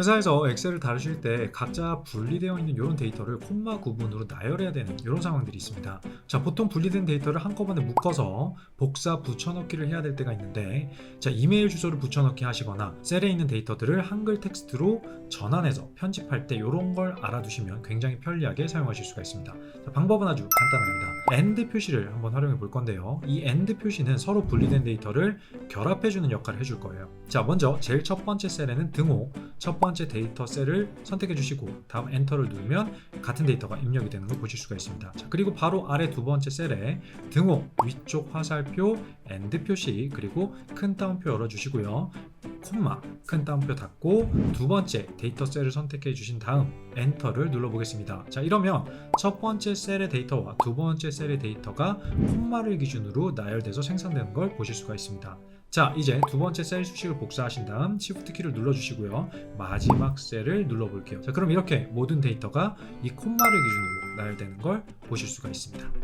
회사에서 엑셀을 다루실 때 각자 분리되어 있는 이런 데이터를 콤마 구분으로 나열해야 되는 이런 상황들이 있습니다. 자, 보통 분리된 데이터를 한꺼번에 묶어서 복사 붙여넣기를 해야 될 때가 있는데 자, 이메일 주소를 붙여넣기 하시거나 셀에 있는 데이터들을 한글 텍스트로 전환해서 편집할 때 이런 걸 알아두시면 굉장히 편리하게 사용하실 수가 있습니다. 자, 방법은 아주 간단합니다. AND 표시를 한번 활용해 볼 건데요. 이 AND 표시는 서로 분리된 데이터를 결합해주는 역할을 해줄 거예요. 자, 먼저 제일 첫 번째 셀에는 등호, 첫 번째 데이터 셀을 선택해 주시고 다음 엔터를 누르면 같은 데이터가 입력이 되는 걸 보실 수가 있습니다. 자, 그리고 바로 아래 두 번째 셀에 등호, 위쪽 화살표, AND 표시, 그리고 큰 따옴표 열어주시고요. 콤마, 큰 따옴표 닫고 두 번째 데이터 셀을 선택해 주신 다음 엔터를 눌러 보겠습니다. 자, 이러면 첫 번째 셀의 데이터와 두 번째 셀의 데이터가 콤마를 기준으로 나열돼서 생성되는 걸 보실 수가 있습니다. 자, 이제 두 번째 셀 수식을 복사하신 다음 Shift 키를 눌러주시고요. 마지막 셀을 눌러볼게요. 자, 그럼 이렇게 모든 데이터가 이 콤마를 기준으로 나열되는 걸 보실 수가 있습니다.